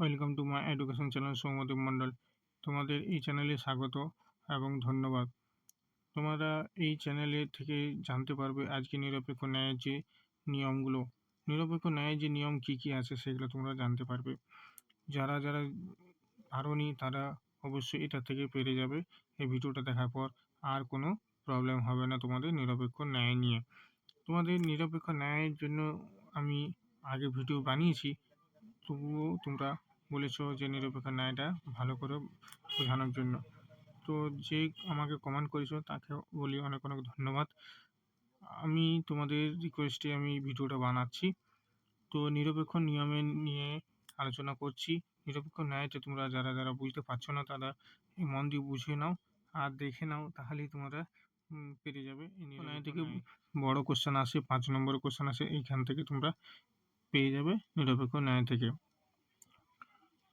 Welcome to my education channel Soumadip Mondal তোমাদের এই চ্যানেলে স্বাগত এবং ধন্যবাদ। তোমরা এই চ্যানেলে থেকে জানতে পারবে আজকে নিরপেক্ষ ন্যায়ের যে নিয়মগুলো। নিরপেক্ষ ন্যায়ের যে নিয়ম কি কি আছে সেগুলো তোমরা জানতে পারবে। যারা যারা পারোনি তারা অবশ্যই এটা থেকে পেরে যাবে এই ভিডিওটা দেখার পর। আর কোনো প্রবলেম হবে না তোমাদের নিরপেক্ষ ন্যায় নিয়ে। তোমাদের নিরপেক্ষ ন্যায়ের জন্য আমি আগে ভিডিও বানিয়েছি, তবুও তোমরা বলেছ যে নিরপেক্ষ ন্যায়টা ভালো করে বোঝানোর জন্য। তো যে আমাকে কমেন্ট করেছ তাকে বলি অনেক অনেক ধন্যবাদ। আমি তোমাদের রিকোয়েস্টে আমি ভিডিওটা বানাচ্ছি। তো নিরপেক্ষ নিয়মে নিয়ে আলোচনা করছি। নিরপেক্ষ ন্যায়টা তোমরা যারা যারা বুঝতে পারছ না তারা মন দিয়ে বুঝে নাও আর দেখে নাও তাহলেই তোমরা পেরে যাবে। এই ন্যায় থেকে বড় কোশ্চেন আসে পাঁচ নম্বর কোশ্চেন আসে এইখান থেকে তোমরা পেয়ে যাবে নিরপেক্ষ ন্যায় থেকে।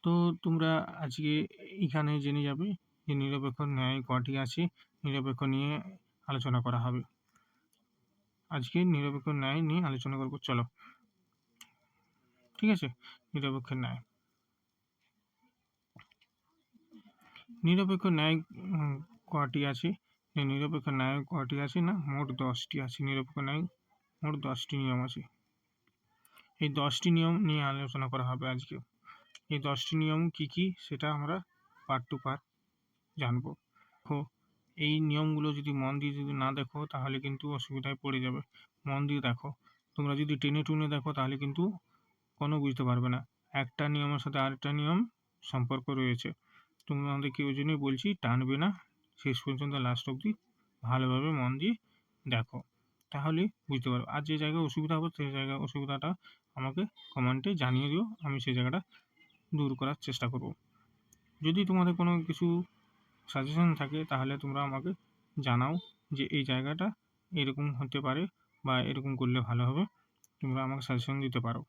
তো তোমরা আজকে এখানে জেনে যাবে যে নিরপেক্ষ ন্যায় কটি আছে, নিরপেক্ষ নিয়ে আলোচনা করা হবে। আজকে নিরপেক্ষ ন্যায় নিয়ে আলোচনা করব, চলো। ঠিক আছে? নিরপেক্ষ ন্যায়। নিরপেক্ষ ন্যায় কটি আছে? নিরপেক্ষ ন্যায় কটি আছে না, মোট দশটি আছে। নিরপেক্ষ ন্যায় মোট দশটি নিয়ম আছে। এই দশটি নিয়ম নিয়ে আলোচনা করা হবে আজকে। এই দশটি নিয়ম কি কি সেটা আমরা পার্ট টু পার্ট জানব। দেখো, এই নিয়মগুলো যদি মন দিয়ে যদি না দেখো, তাহলে কিন্তু অসুবিধায় পড়ে যাবে। মন দিয়ে দেখো। তোমরা যদি টেনে টুনে দেখো, তাহলে কিন্তু কোনো বুঝতে পারবে না। একটা নিয়মের সাথে আরেকটা নিয়ম সম্পর্ক রয়েছে। তোমাদেরকে ওই জন্যই বলছি, টানবে না। শেষ পর্যন্ত লাস্ট অবধি ভালোভাবে মন দিয়ে দেখো। তাহলে বুঝতে পারব। আর যে জায়গায় অসুবিধা হবে সেই জায়গায় অসুবিধাটা আমাকে কমেন্টে জানিয়ে দিও। আমি সেই জায়গাটা দূর করার চেষ্টা করব। যদি তোমাদের কোনো কিছু সাজেশন থাকে, তাহলে তোমরা আমাকে জানাও যে এই জায়গাটা এরকম হতে পারে বা এরকম করলে ভালো হবে। তোমরা আমাকে সাজেশন দিতে পারো।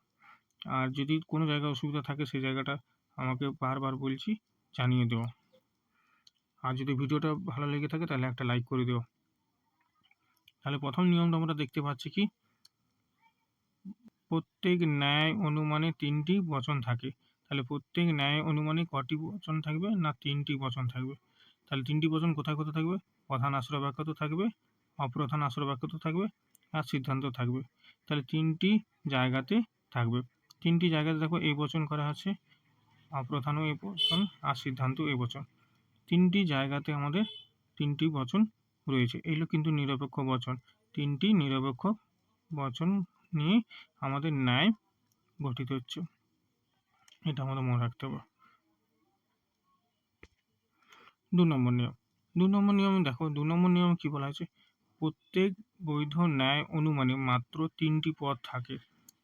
আর যদি কোনো জায়গায় অসুবিধা থাকে, সেই জায়গাটা আমাকে বারবার বলছি, জানিয়ে দিও। আর যদি ভিডিওটা ভালো লেগে থাকে, তাহলে একটা লাইক করে দিও। তাহলে প্রথম নিয়মটা আমরা দেখতে পাচ্ছি কি? প্রত্যেক ন্যায় অনুমানে তিনটি বচন থাকে। তাহলে প্রত্যেক ন্যায় অনুমানে কটি বচন থাকবে না তিনটি বচন থাকবে? তাহলে তিনটি বচন কোথায় কোথায় থাকবে? প্রধান আশ্রয় বাক্য তো থাকবে, অপ্রধান আশ্রয় বাক্য তো থাকবে আর সিদ্ধান্ত থাকবে। তাহলে তিনটি জায়গাতে থাকবে। তিনটি জায়গাতে দেখো এই বচন করা আছে, অপ্রধানও এই বচন আর সিদ্ধান্ত এই বচন। তিনটি জায়গাতে আমাদের তিনটি বচন রয়েছে। এগুলো কিন্তু নিরপেক্ষ বচন। তিনটি নিরপেক্ষ বচন নিয়ে আমাদের ন্যায় গঠিত হচ্ছে। এটা আমাদের মনে রাখতে হবে। দু নম্বর নিয়ম। দু নম্বর নিয়ম, দেখো, দু নম্বর নিয়ম কি বলা আছে প্রত্যেক বৈধ ন্যায় অনুমানে মাত্র তিনটি পদ থাকে।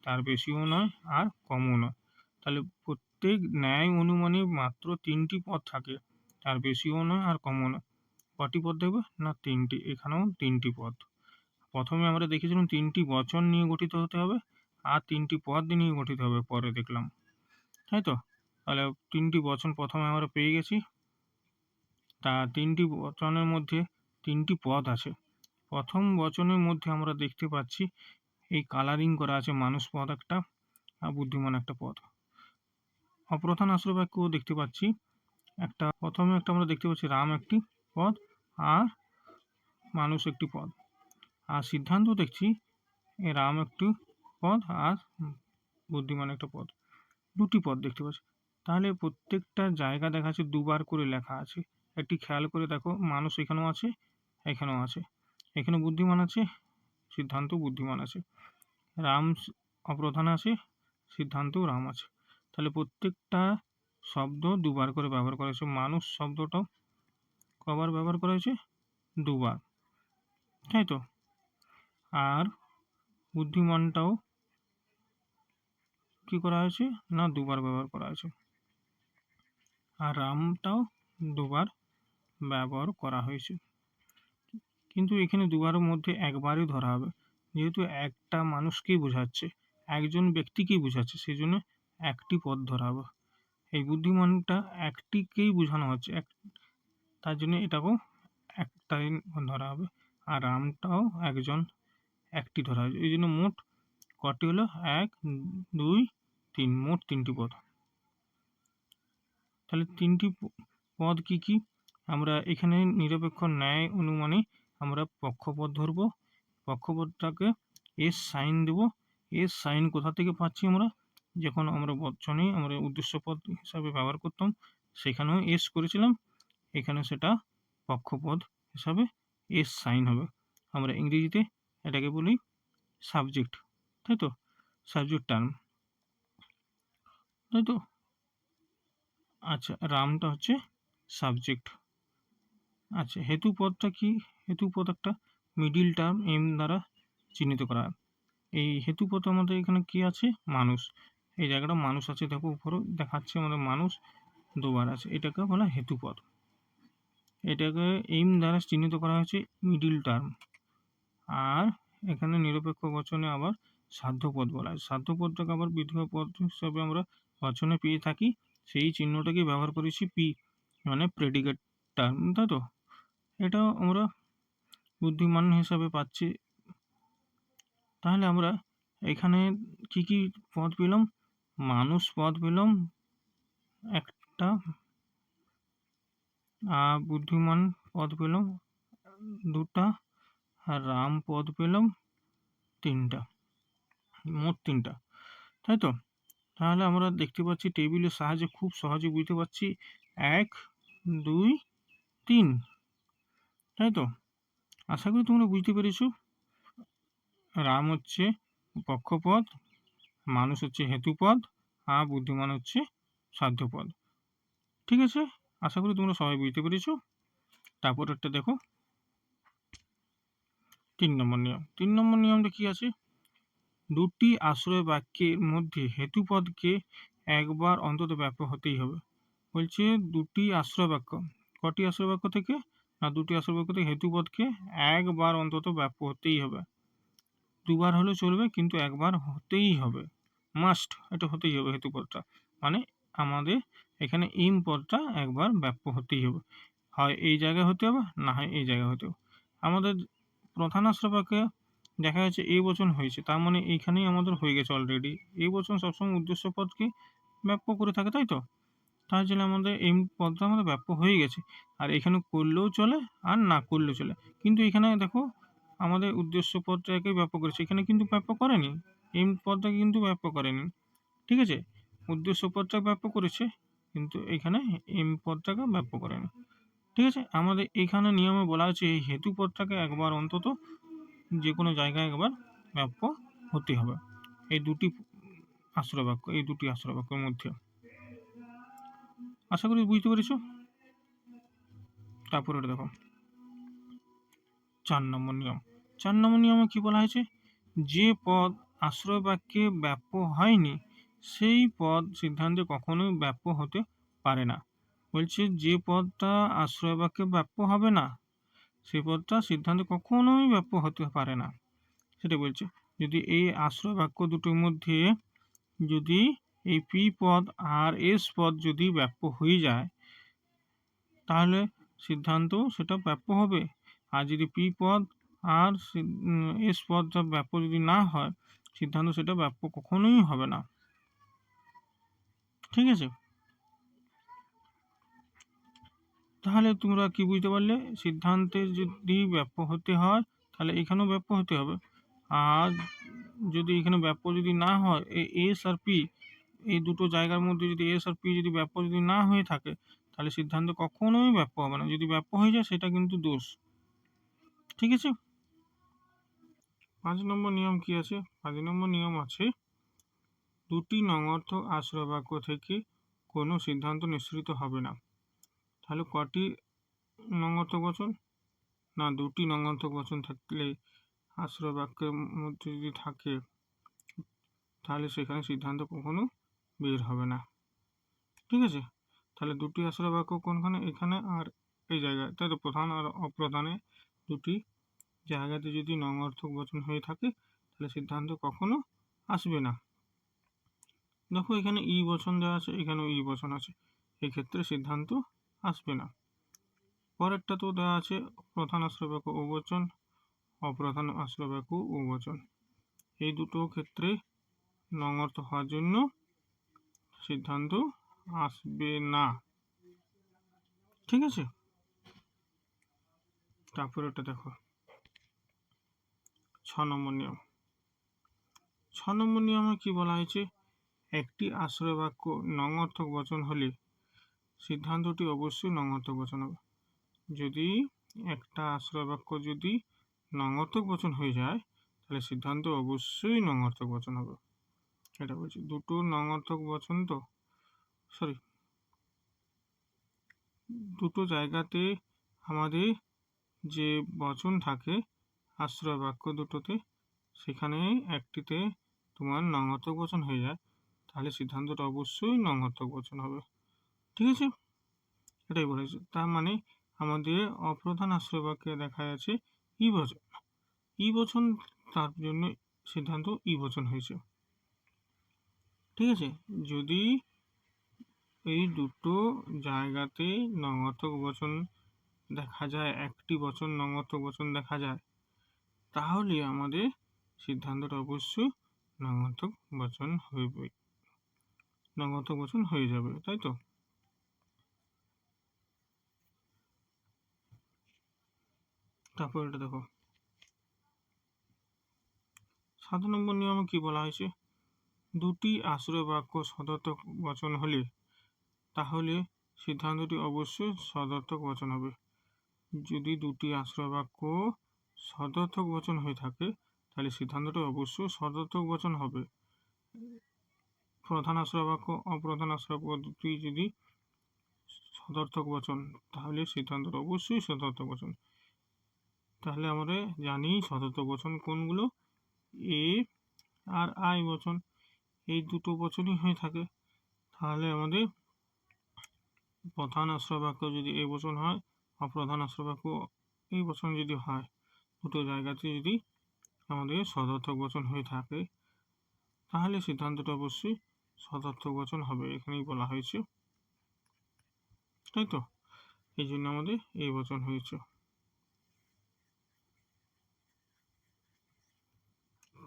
তার বেশিও নয় আর কমও নয়। তাহলে প্রত্যেক ন্যায় অনুমানে মাত্র তিনটি পদ থাকে। তার বেশিও নয় আর কমও নয়। কটি পদ দেখবে না, তিনটি। এখানেও তিনটি পদ। প্রথমে আমরা দেখেছিলাম তিনটি বচন নিয়ে গঠিত হতে হবে আর তিনটি পদ নিয়ে গঠিত হবে, পরে দেখলাম। তাই তো? তাহলে তিনটি বচন প্রথমে আমরা পেয়ে গেছি। তা তিনটি বচনের মধ্যে তিনটি পদ আছে। প্রথম বচনের মধ্যে আমরা দেখতে পাচ্ছি, এই কালারিং করা আছে মানুষ পদ একটা আর বুদ্ধিমান একটা পদ। অপ্রধান আশ্রয় বাক্যও দেখতে পাচ্ছি। একটা, প্রথমে একটা আমরা দেখতে পাচ্ছি রাম একটি পদ আর মানুষ একটি পদ। আর সিদ্ধান্ত দেখছি রাম একটি পদ আর বুদ্ধিমান একটা পদ। দুটি পদ দেখতে পাচ্ছি। তাহলে প্রত্যেকটা জায়গা দেখা যাচ্ছে দুবার করে লেখা আছে। একটি খেয়াল করে দেখো, মানুষ এখানেও আছে এখানেও আছে। এখানে বুদ্ধিমান আছে, সিদ্ধান্ত বুদ্ধিমান আছে। রাম অপ্রধান আছে, সিদ্ধান্ত রাম আছে। তাহলে প্রত্যেকটা শব্দ দুবার করে ব্যবহার করা হয়েছে। মানুষ শব্দটাও কবার ব্যবহার করা হয়েছে? দুবার। তাই তো? আর বুদ্ধিমানটাও কি করা হয়েছে? না, দুবার ব্যবহার করা হয়েছে। আর রামটাও দুবার ব্যবহার করা হয়েছে। কিন্তু এখানে দুবারের মধ্যে একবারই ধরা হবে। যেহেতু একটা মানুষকেই বোঝাচ্ছে, একজন ব্যক্তিকেই বোঝাচ্ছে সেই জন্য একটি পদ ধরা হবে। এই বুদ্ধিমানটা একটিকেই বোঝানো হচ্ছে, এক, তার জন্য এটাকেও একটাই ধরা হবে। আর রামটাও একজন একটি ধরা হবে। এই জন্য মোট কটি হলো? এক, দুই, তিন, মোট তিনটি পদ। তাহলে তিনটি পদ কি কি? আমরা এখানে নিরপেক্ষ ন্যায় অনুমানে আমরা পক্ষপদ ধরব। পক্ষপদটাকে এস সাইন দেব। এস সাইন কোথা থেকে পাচ্ছি আমরা? যখন আমরা বচনে আমরা উদ্দেশ্য পদ হিসাবে ব্যবহার করতাম, সেখানেও এস করেছিলাম। এখানে সেটা পক্ষপদ হিসাবে এস সাইন হবে। আমরা ইংরেজিতে এটাকে বলি সাবজেক্ট। তাই তো সাবজেক্ট টার্ম তাই তো আচ্ছা রামটা হচ্ছে সাবজেক্ট আচ্ছা হেতু পদটা কি? হেতু পদ একটা মিডিল টার্ম এম দ্বারা চিহ্নিত করা। এই হেতু পদ আমাদের এখানে কি আছে? মানুষ। এই জায়গাটা মানুষ আছে, দেখো উপরে, দেখাচ্ছে আমাদের মানুষ দুবার। আছে এটাকে বলা হেতু পদ। এটাকে এম দ্বারা চিহ্নিত করা হয়েছে মিডিল টার্ম আর এখানে নিরপেক্ষ বচনে আবার সাধ্যপদ বলা হয়। সাধ্যপদটাকে আবার বিধেয় পদ হিসাবে আমরা বচনে পেয়ে থাকি। সেই চিহ্নটাকে ব্যবহার করেছি পি মানে প্রেডিকেট টার্ম তাই তো? এটাও আমরা বুদ্ধিমান হিসাবে পাচ্ছি। তাহলে আমরা এখানে কি কি পদ পেলাম? মানুষ পদ পেলাম। একটা বুদ্ধিমান পদ পেলাম। দুটা, আর রাম পদ পেলাম। তিনটা। মোট তিনটা, তাই তো? তাহলে আমরা দেখতে পাচ্ছি টেবিলের সাহায্যে খুব সহজে বুঝতে পারছি এক, দুই, তিন, তাই তো? আশা করি তোমরা বুঝতে পেরেছ। রাম হচ্ছে পক্ষপদ, মানুষ হচ্ছে হেতুপদ, আর বুদ্ধিমান হচ্ছে সাধ্যপদ। ঠিক আছে? আশা করি তোমরা সবাই বুঝতে পেরেছ। তারপর একটা দেখো। তিন নম্বর নিয়ম। তিন নম্বর নিয়মটা কি আছে? দুটি আশ্রয় বাক্যের মধ্যে হেতুপদকে একবার অন্তত ব্যাপক হতেই হবে। বলছে, দুটি আশ্রয় বাক্য। কটি আশ্রয় বাক্য থেকে? না, দুটি আশ্রয় বাক্য থেকে হেতুপদকে একবার অন্তত ব্যাপ্য হতেই হবে। দুবার হলে চলবে, কিন্তু একবার হতেই হবে। মাস্ট এটা হতেই হবে হেতুপদটা। মানে আমাদের এখানে ইম পদটা একবার ব্যাপ্য হতেই হবে। হয় এই জায়গায় হতে হবে, না হয় এই জায়গায় হতে হবে। আমাদের প্রধান আশ্রয়বাক্যে দেখা যাচ্ছে এই বচন হয়েছে, তার মানে এইখানেই আমাদের হয়ে গেছে অলরেডি এই বচন সবসময় উদ্দেশ্য পদকে ব্যাপ্য করে থাকে, তাই তো? তার জন্য আমাদের এই পদটা আমাদের ব্যাপ্য হয়ে গেছে। আর এখানে করলেও চলে আর না করলেও চলে। কিন্তু এখানে দেখো, আমাদের উদ্দেশ্য পদটাকে ব্যাপ্য করেছে। এখানে কিন্তু ব্যাপ্য করেনি। এই পদটাকে কিন্তু ব্যাপ্য করেনি। ঠিক আছে? উদ্দেশ্য পদটা ব্যাপ্য করেছে, কিন্তু এখানে এম পদটাকে ব্যাপ্য করেনি। ঠিক আছে? আমাদের এখানে নিয়মে বলা হচ্ছে এই হেতু পদটাকে একবার অন্তত যে কোনো জায়গায় একবার ব্যাপ্য হতে হবে। এই দুটি আশ্রয় বাক্য এই দুটি আশ্রয় বাক্যের মধ্যে। আশা করি বুঝতে পেরেছ? তারপরে দেখো। চার নম্বর নিয়ম। চার নম্বর নিয়মে কি বলা হয়েছে? যে পদ আশ্রয় বাক্যে ব্যাপ্য হয়নি, সেই পদ সিদ্ধান্তে কখনোই ব্যাপ্য হতে পারে না। বলছে যে পদটা আশ্রয় বাক্যে ব্যাপ্য হবে না সেই পদটা সিদ্ধান্ত কখনোই ব্যাপ্য হতে পারে না। সেটা বলছে, যদি এই আশ্রয় বাক্য দুটোর মধ্যে যদি এই পি পদ আর এস পদ যদি ব্যাপ্য হয়ে যায়, তাহলে সিদ্ধান্ত সেটা ব্যাপ্য হবে। আর যদি পি পদ আর এস পদটা ব্যাপ্য যদি না হয়, সিদ্ধান্ত সেটা ব্যাপ্য কখনোই হবে না। ঠিক আছে? তাহলে তোমরা কি বুঝতে পারলে? সিদ্ধান্তে যদি ব্যাপ্য হতে হয়, তাহলে এখানেও ব্যাপ্য হতে হবে। আর যদি এখানে ব্যাপ্য যদি না হয় এই এস আর পি, এই দুটো জায়গার মধ্যে যদি এস আর পি যদি ব্যাপ্য যদি না হয়ে থাকে, তাহলে সিদ্ধান্ত কখনোই ব্যাপ্য হবে না। যদি ব্যাপ্য হয়ে যায়, সেটা কিন্তু দোষ। ঠিক আছে? পাঁচ নম্বর নিয়ম কি আছে? পাঁচ নম্বর নিয়ম আছে, দুটি নঙর্থক আশ্রয় বাক্য থেকে কোনো সিদ্ধান্ত নিঃসৃত হবে না। তাহলে কটি নঙর্থক বচন? না, দুটি নঙর্থক বচন থাকলে আশ্রয় বাক্যের মধ্যে যদি থাকে, তাহলে সেখানে সিদ্ধান্ত কখনো বের হবে না। ঠিক আছে? তাহলে দুটি আশ্রয় বাক্য কোনখানে? এখানে আর এই জায়গায়। তাই তো প্রধান আর অপ্রধানে দুটি জায়গাতে যদি নঙর্থক বচন হয়ে থাকে, তাহলে সিদ্ধান্ত কখনো আসবে না। দেখো, এখানে ই বচন দেওয়া আছে, এখানেও ই বচন আছে। এক্ষেত্রে সিদ্ধান্ত আসবে না। পরেরটা তো দেওয়া আছে, প্রধান আশ্রয় বাক্য ও বচন অপ্রধান আশ্রয় বাক্য ও বচন এই দুটো ক্ষেত্রে নঙর্থ হওয়ার জন্য সিদ্ধান্ত আসবে না। ঠিক আছে? তারপরে ওটা দেখো। ছ নম্বর নিয়ম। ছ নম্বর নিয়মে কি বলা হয়েছে? একটি আশ্রয় বাক্য নঙর্থক বচন হলে সিদ্ধান্তটি অবশ্যই নঙর্থক বচন হবে। যদি একটা আশ্রয় বাক্য যদি নঙর্থক বচন হয়ে যায়, তাহলে সিদ্ধান্ত অবশ্যই নঙর্থক বচন হবে। এটা বলছি, দুটো নঙর্থক বচন তো? সরি দুটো জায়গাতে আমাদের যে বচন থাকে, আশ্রয় বাক্য দুটোতে, সেখানে একটিতে তোমার নঙর্থক বচন হয়ে যায়, তাহলে সিদ্ধান্তটা অবশ্যই নঙর্থক বচন হবে। ঠিক আছে? এটাই বলেছে। তার মানে আমাদের অপ্রধান আশ্রয় বাক্যে দেখা যাচ্ছে ই বচন। ই বচন, তার জন্য সিদ্ধান্ত ই বচন হয়েছে। ঠিক আছে? যদি এই দুটো জায়গাতে নঙর্থক বচন দেখা যায়, একটি বচন নঙর্থক বচন দেখা যায়, তাহলে আমাদের সিদ্ধান্তটা অবশ্যই নঙর্থক বচন হইবে। নঙর্থক বচন হয়ে যাবে, তাই তো? তারপর এটা দেখো। সাত নম্বর নিয়মে কি বলা হয়েছে? দুটি আশ্রয় বাক্য সদর্থক বচন হলে, তাহলে সিদ্ধান্তটি অবশ্যই সদর্থক বচন হবে। যদি দুটি আশ্রয় বাক্য সদর্থক বচন হয়ে থাকে, তাহলে সিদ্ধান্তটি অবশ্যই সদর্থক বচন হবে। প্রধান আশ্রয় বাক্য অপ্রধান আশ্রয় দুটি যদি সদর্থক বচন, তাহলে সিদ্ধান্তটা অবশ্যই সদর্থক বচন। তাহলে আমরা জানি সদর্থক বচন কোনগুলো? এ আর আই বচন। এই দুটো বচনই হয়ে থাকে। তাহলে আমাদের প্রধান আশ্রয় বাক্য যদি এ বচন হয়, অপ্রধান আশ্রয় বাক্য এই বচন যদি হয়, দুটো জায়গাতে যদি আমাদের সদর্থক বচন হয়ে থাকে, তাহলে সিদ্ধান্তটা অবশ্যই সদর্থক বচন হবে, এখানেই বলা হয়েছে। তাই তো? এই জন্য আমাদের এই বচন হয়েছে।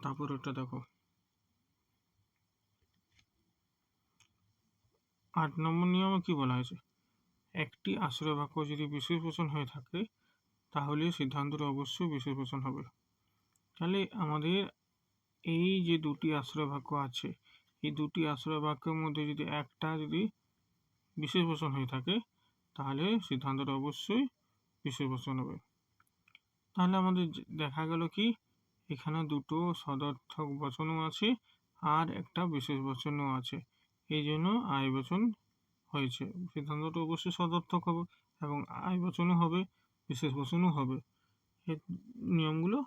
তারপর ওটা দেখো। আট নম্বর নিয়মে কি বলা হয়েছে? একটি আশ্রয় বাক্য যদি বিশেষ বচন হয়ে থাকে, তাহলে সিদ্ধান্তটা অবশ্যই বিশেষ বচন হবে। তাহলে আমাদের এই যে দুটি আশ্রয় বাক্য আছে, এই দুটি আশ্রয় বাক্যের মধ্যে যদি একটা যদি বিশেষ বচন হয়ে থাকে, তাহলে সিদ্ধান্তটা অবশ্যই বিশেষ বচন হবে। তাহলে আমাদের দেখা গেল কি? এখানে দুটো সদর্থক বচনও আছে আর একটা বিশেষ বচনও আছে। এই জন্য আয় বচন হয়েছে। সিদ্ধান্তটা অবশ্যই সদর্থক হবে এবং আয় বচনও হবে, বিশেষ বচনও হবে। এর নিয়মগুলো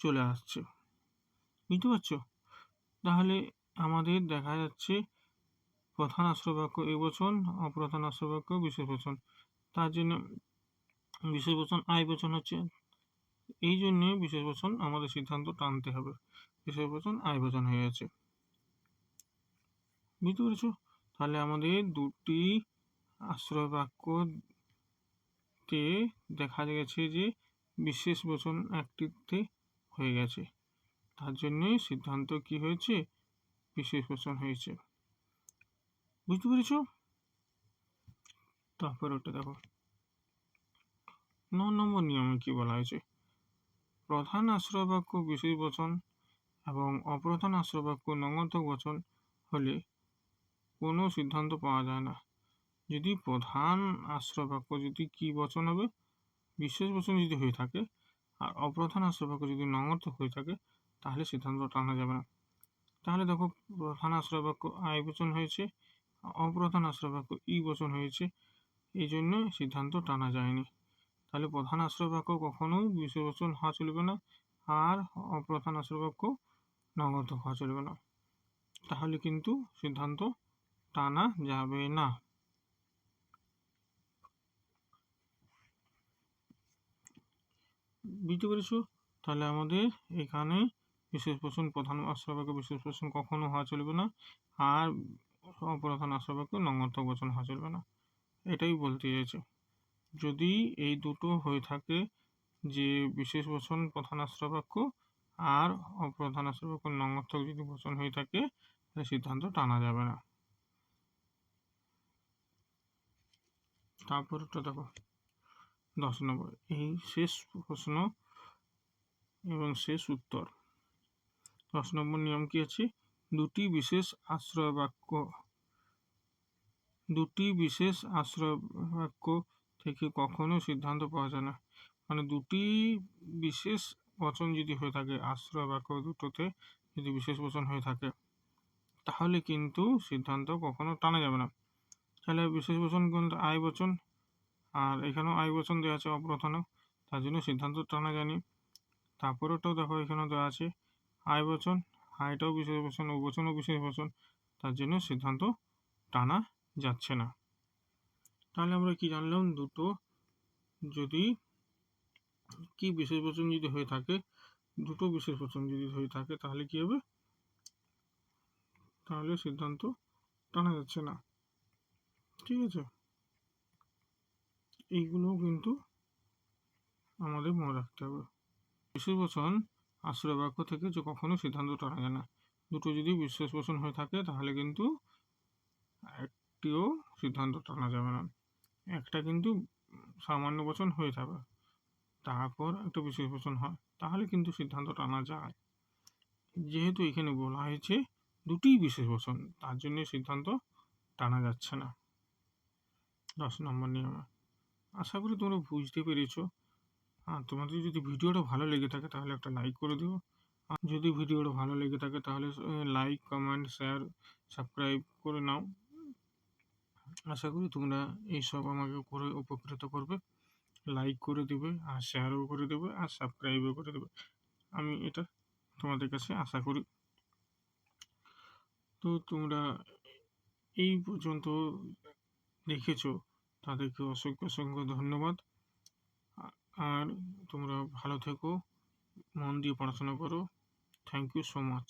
চলে আসছে। বুঝতে পারছ? তাহলে আমাদের দেখা যাচ্ছে প্রধান আশ্রয় বাক্য এ বচন, অপ্রধান আশ্রয় বাক্য বিশেষ বচন। তার জন্য বিশেষ বচন আয় বচন হচ্ছে এই জন্যে বিশেষ বচন আমাদের সিদ্ধান্ত টানতে হবে। বিশেষ বচন আয় বচন হয়ে গেছে বুঝতে পেরেছ? তাহলে আমাদের দুটি আশ্রয় বাক্যতে দেখা গেছে যে বিশেষ বচন একটিতে হয়ে গেছে। তার জন্যই সিদ্ধান্ত কি হয়েছে? বিশেষ বচন হয়েছে। বুঝতে পেরেছ? তারপর ওটা দেখো। ন নম্বর নিয়মে কি বলা হয়েছে? প্রধান আশ্রয় বাক্য বিশেষ বচন এবং অপ্রধান আশ্রয় বাক্য নঙর্থক বচন হলে কোনো সিদ্ধান্ত পাওয়া যায় না। যদি প্রধান আশ্রয় বাক্য যদি কি বচন হবে? বিশেষ বচন যদি হয়ে থাকে আর অপ্রধান আশ্রয় বাক্য যদি নঙর্থক হয়ে থাকে, তাহলে সিদ্ধান্ত টানা যাবে না। তাহলে দেখো, প্রধান আশ্রয় বাক্য আয় বচন হয়েছে, অপ্রধান আশ্রয় বাক্য ই বচন হয়েছে, এই জন্য সিদ্ধান্ত টানা যায়নি। তাহলে প্রধান আশ্রয় বাক্য কখনো বিশেষ বচন হওয়া চলবে না, আর অপ্রধান আশ্রয় বাক্য নগদ হওয়া চলবে না। তাহলে কিন্তু সিদ্ধান্ত টানা যাবে না। বুঝতে পেরেছ? তাহলে আমাদের এখানে বিশেষ বচন প্রধান আশ্রয় বাক্য বিশেষ বচন কখনো হওয়া চলবে না, আর অপ্রধান আশ্রয় বাক্য নঙ্গর্থক বচন হওয়া চলবে না। এটাই বলতে চাইছে। যদি এই দুটো হয়ে থাকে যে বিশেষ বচন প্রধান আশ্রয় বাক্য আর অপ্রধান আশ্রয় বাক্য নঙ্গর্থক যদি বচন হয়ে থাকে, তাহলে সিদ্ধান্ত টানা যাবে না। তারপরটা দেখো, দশ নম্বর। এই শেষ প্রশ্ন এবং শেষ উত্তর। দশ নম্বর নিয়ম কি আছে? দুটি বিশেষ আশ্রয় বাক্য দুটি বিশেষ আশ্রয় বাক্য থেকে কখনো সিদ্ধান্ত পাওয়া যায় না। মানে দুটি বিশেষ বচন যদি হয়ে থাকে, আশ্রয় বাক্য দুটোতে যদি বিশেষ বচন হয়ে থাকে, তাহলে কিন্তু সিদ্ধান্ত কখনো টানা যাবে না। তাহলে বিশেষ বচন কিন্তু আয় বচন, আর এখানেও আয় বচন দেওয়া আছে অপ্রথনে তার জন্য সিদ্ধান্ত টানা জানি তারপরেটাও দেখো এখানেও দেওয়া আছে, আয় বচন, আয়টাও বিশেষ বচন, ও বচনও বিশেষ বচন, তার জন্য সিদ্ধান্ত টানা যাচ্ছে না। তাহলে আমরা কি জানলাম? দুটো যদি কি বিশেষ বচন যদি হয়ে থাকে, দুটো বিশেষ বচন যদি হয়ে থাকে, তাহলে কি হবে? তাহলে সিদ্ধান্ত টানা যাচ্ছে না। ঠিক আছে? এইগুলো কিন্তু আমাদের মনে রাখতে হবে। বিশেষ বচন আশ্রয় বাক্য থেকে যে কখনো সিদ্ধান্ত টানা যায় না। দুটো যদি বিশেষ বচন হয়ে থাকে, তাহলে কিন্তু একটিও সিদ্ধান্ত টানা যাবে না। একটা কিন্তু সামান্য বচন হয়ে যাবে। তারপর একটা বিশেষ বচন হয়, তাহলে কিন্তু সিদ্ধান্ত টানা যায়। যেহেতু এখানে বলা হয়েছে দুটি বিশেষ বচন, তার জন্য সিদ্ধান্ত টানা যাচ্ছে না। দশ নম্বর নিয়মে। আশা করি তোমরা বুঝতে পেরেছ। আর তোমাদের যদি ভিডিওটা ভালো লেগে থাকে, তাহলে একটা লাইক করে দিও। আর যদি ভিডিওটা ভালো লেগে থাকে, তাহলে লাইক কমেন্ট শেয়ার সাবস্ক্রাইব করে নাও। আশা করি তোমরা এইসব আমাকে করে উপকৃত করবে। লাইক করে দেবে, আর শেয়ারও করে দেবে, আর সাবস্ক্রাইবও করে দেবে। আমি এটা তোমাদের কাছে আশা করি। তো তোমরা এই পর্যন্ত দেখেছ, তাদেরকে অসংখ্য অসংখ্য ধন্যবাদ। আর তোমরা ভালো থেকো, মন দিয়ে পড়াশোনা করো। Thank you so much